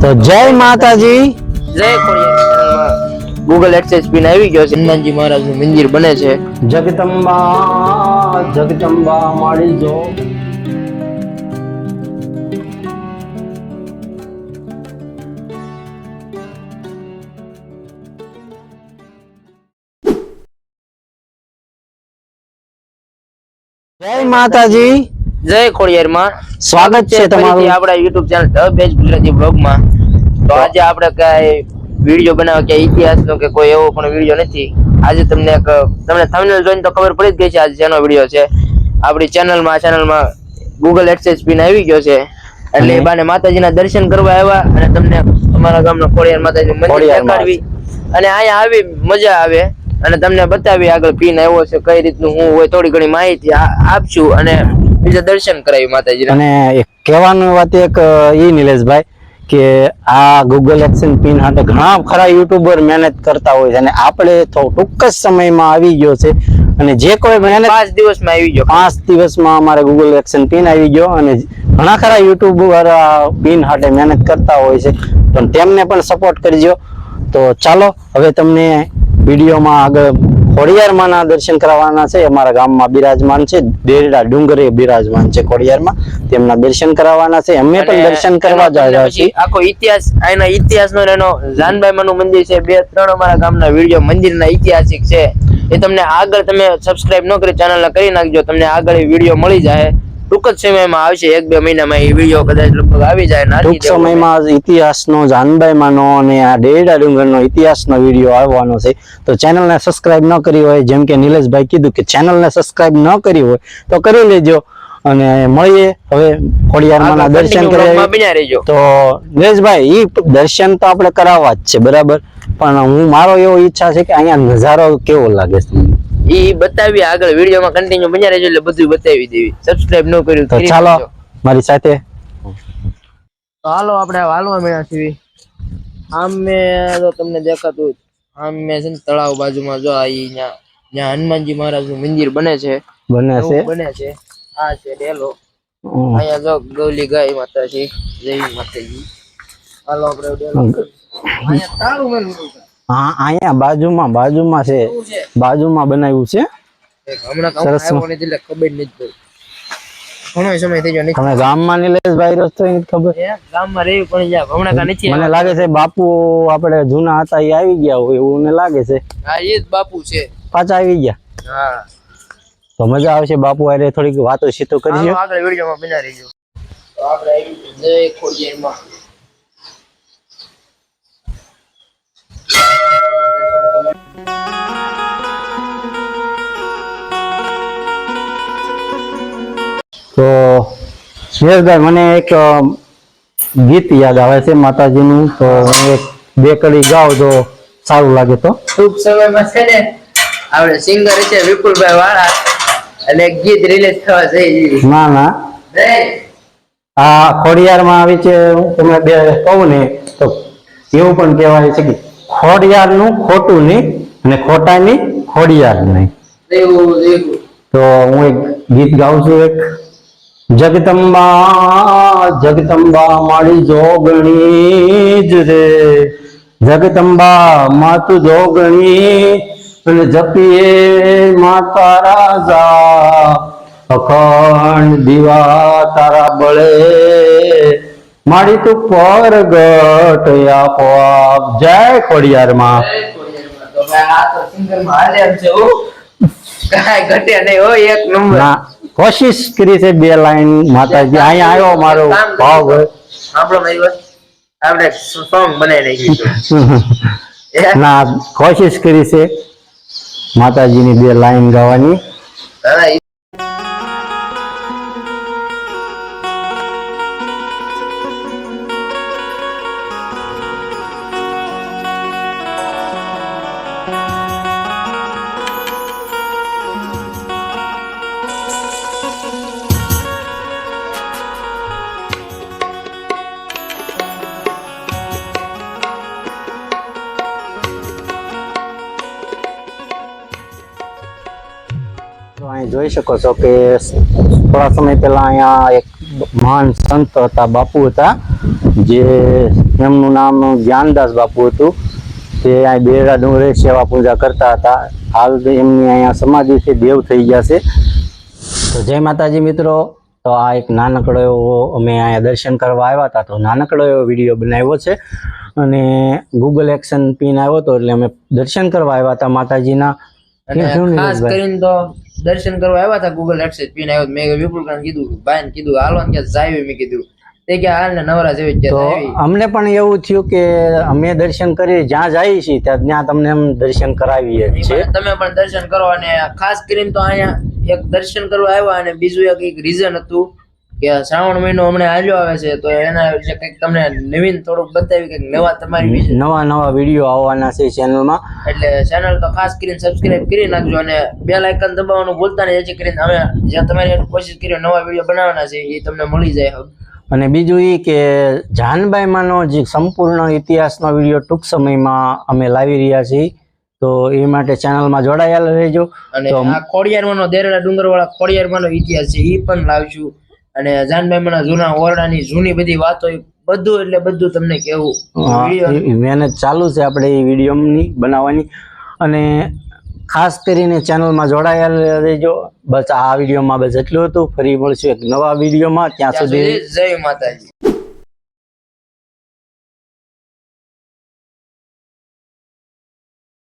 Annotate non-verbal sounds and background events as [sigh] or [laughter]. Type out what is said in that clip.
તો જય માતાજી. જય ગૂગલ એક્સેસ પિન આવી ગયો છે. હનુમાનજી મહારાજનું મંદિર બને છે. જગદંબા જગદંબા માળી જો. જય માતાજી. જય ખોડિયાર માં સ્વાગત છે તમારું. આપણા YouTube channel the beige Gujarati બ્લોગમાં તો આજે આપણે કઈ વીડિયો બનાવવા કે ઇતિહાસ નો કે કોઈ એવો પણ વીડિયો નથી. આજે તમને એક તમને થંબનેલ જોઈને તો ખબર પડી જ ગઈ છે આજે જેનો વીડિયો છે. આપણી ચેનલમાં ચેનલમાં Google એક્સેસ પિન આવી ગયો છે. એટલે એ બાને માતાજીના દર્શન કરવા આવ્યા અને તમને અમારા ગામના ખોડિયાર માતાજીનું મંદિર. દેખાડવી. અને અહીંયા આવી મજા આવે અને તમને બતાવી આગળ પિન આવ્યો છે કઈ રીતનું હું હોય થોડી ઘણી માહિતી આપશું. અને બીજા દર્શન કરાવી માતાજી અને એક કહેવાનું વાત એક એ નિલેશભાઈ કે આ ગૂગલ એક્શન પિન માટે ઘણા ખરા યુટ્યુબર મહેનત કરતા હોય છે અને આપણે તો ટૂંક જ સમયમાં આવી ગયો છે. અને જે કોઈ મહેનત પાંચ દિવસમાં આવી ગયો. પાંચ દિવસમાં અમારે ગૂગલ એક્શન પિન આવી ગયો અને ઘણા ખરા યુટ્યુબર પિન માટે મહેનત કરતા હોય છે. પણ તેમને પણ સપોર્ટ કરજો. તો ચાલો હવે તમને વિડીયોમાં આગળ ખોડિયારમાંના દર્શન કરાવવાના છે. અમારા ગામમાં બિરાજમાન છે. દેરડા ડુંગરે બિરાજમાન છે ખોડિયારમાં. તેમના દર્શન કરાવવાના છે. અમે પણ દર્શન કરવા એનો જ તમને છીએ. આખો ઇતિહાસ એના ઇતિહાસ નો એનો જાનબાઈ માનું મંદિર છે. બે ત્રણ અમારા ગામના વીડિયો મંદિરના ઐતિહાસિક છે. એ તમને આગળ તમે સબસ્ક્રાઇબ ન કરી ચેનલ કરી નાખજો. તમને આગળ એ વીડિયો મળી જાય. ટૂંક જ સમયમાં આવશે. એક બે મહિનામાં એ વીડિયો કદાચ લગભગ આવી જાય ટૂંક. સમયમાં ઇતિહાસનો જાનબાઈમાંનો અને આ ડેરડા ડુંગરનો ઇતિહાસનો વીડિયો આવવાનો છે. તો ચેનલને સબસ્ક્રાઇબ ન કરી હોય જેમ કે નિલેશભાઈ કીધું કે ચેનલને સબસ્ક્રાઇબ ન કરી હોય તો કરી લેજો. અને મળીએ હવે ખોડિયારમાંના દર્શન રહેજો. તો નિલેશભાઈ ઈ દર્શન તો આપણે કરાવવા જ છે બરાબર? પણ હું મારો એવો ઈચ્છા છે કે અહીંયા નજારો કેવો લાગે છે એ બતાવી આગળ વિડીયોમાં કન્ટિન્યુ બન્યા રહેજો એટલે બધું બતાવી દેવી. સબસ્ક્રાઇબ ન કર્યું તો ચાલો મારી સાથે. તો હાલો આપણે હાલવા મળ્યા છીએ. આમ મેં તો તમને દેખાતું આમ મેં છે ને તળાવ બાજુમાં જો ન્યા ન્યા હનુમાનજી મહારાજનું મંદિર બને છે. બને છે? બને છે. આ છે ડેલો. અહીંયા જો ગૌલી ગાય માતાજી જય માતાજી. હાલો આપણે ડેલો અહીંયા તારું છે. હા અહીંયા બાજુમાં બાજુમાં છે. બાજુમાં બનાવ્યું છે. સરસ. તમે ગામમાં નિલેશભાઈ રસ્તો ખબર. ગામમાં પણ હમણાં નથી મને લાગે છે બાપુ આપણે જૂના હતા એ આવી ગયા હોય એવું મને લાગે છે. હા એ જ બાપુ છે. પાછા આવી ગયા. હા. તો મજા આવશે બાપુ અરે થોડીક વાતો સીતો હાલો આગળ વિડીયોમાં બના રહીજો. આપણે આવી જય ખોડિયારમાં. તો સુરેશભાઈ મને એક ગીત યાદ આવે છે માતાજીનું. તો હું એક બે કડી ગાઉં તો સારું લાગે તો. ટૂંક સમયમાં છે ને આપણે સિંગર છે વિપુલભાઈ વાળા અને ગીત રિલીઝ થવા જઈ ના ના. આ ખોડિયારમાં આવી છે હું તમને બે કહું ને તો એવું પણ કહેવાય છે કે ખોડિયારનું ખોટું નહીં અને ખોટાની ખોડિયાર નહીં. તો હું એક ગીત ગાઉં છું એક. જગદંબા જગદંબા મારી જોગણી જ રે. જગદંબા માતું જોગણી અને જપીએ મા તારા જા અખંડ દીવા તારા બળે. મારી તું પરગટ આપો આપ. જય ખોડિયારમાં. તો આ તો સિંગરમાં હાલે એમ છે ઘટે નહીં હો એક નંબર. કોશિશ કરી છે બે લાઈન માતાજી અહીંયા આવ્યો મારો ભાવ. આપણો ભાઈ આપણે સોંગ બનાવી [laughs] એ? ના કોશિશ કરી છે માતાજીની બે લાઈન ગાવાની. અહીં જોઈ શકો છો કે થોડા સમય પહેલા અહીંયા એક મહાન સંત હતા બાપુ હતા જે એમનું નામ જ્ઞાનદાસ બાપુ હતું. તે આ બેરા ડુંગરે સેવા પૂજા કરતા હતા. હાલ એમની અહીંયા સમાધિ છે દેવ થઈ ગયા છે. તો જય માતાજી મિત્રો. તો આ એક નાનકડો એવો અમે અહીંયા દર્શન કરવા આવ્યા હતા. તો નાનકડો એવો વીડિયો બનાવ્યો છે. અને ગૂગલ એક્શન પિન આવ્યો હતો એટલે અમે દર્શન કરવા આવ્યા હતા માતાજીના. ખાસ કરીને તો દર્શન કરવા આવ્યા હતા ગૂગલ એક્સેસ પીને આવ્યો. મેં વિપુલ ખાન કીધું ભાઈ કીધું હાલો ને જાય મેં કીધું. તે કે હાલ ને નવરા જેવી તો અમને પણ એવું થયું કે અમે દર્શન કરી જ્યાં જઈએ છીએ ત્યાં ત્યાં તમને એમ દર્શન કરાવીએ છીએ. તમે પણ દર્શન કરો અને ખાસ કરીને તો અહીંયા એક દર્શન કરવા આવ્યા અને બીજું એક એક રીઝન હતું કે શ્રાવણ મહિનો હમણાં હાલ્યો આવે છે તો એના વિશે કંઈક તમને નવીન થોડુંક બતાવી કંઈક નવા તમારી વિશે? નવા નવા વીડિયો આવવાના છે ચેનલમાં એટલે ચેનલ તો ખાસ કરીને સબસ્ક્રાઇબ કરી નાખજો અને બે લાઇકન દબાવવાનું ભૂલતા નહીં જેથી કરીને અમે જ્યાં તમારી કોશિશ કરી નવા વીડિયો બનાવવાના છે એ તમને મળી જાય અને બીજું એ કે જાનબાઈમાંનો જે સંપૂર્ણ ઇતિહાસનો વીડિયો ટૂંક સમયમાં અમે લાવી રહ્યા છીએ તો એ માટે ચેનલમાં જોડાયેલા રહેજો. અને આ ખોડિયારમાંનો દેરેલા ડુંગરવાળા ખોડિયારમાંનો ઇતિહાસ છે એ પણ લાવશું. અને જાનભાઈમાંના જૂના ઓરડાની જૂની બધી વાતો બધું એટલે બધું તમને કેવું મહેનત ચાલુ છે આપણે એ વિડીયોની બનાવવાની. અને ખાસ કરીને ચેનલમાં જોડાયેલા રહેજો. બસ આ વિડીયોમાં બસ એટલું હતું. ફરી મળશું એક નવા વિડીયોમાં. ત્યાં સુધી જય માતાજી.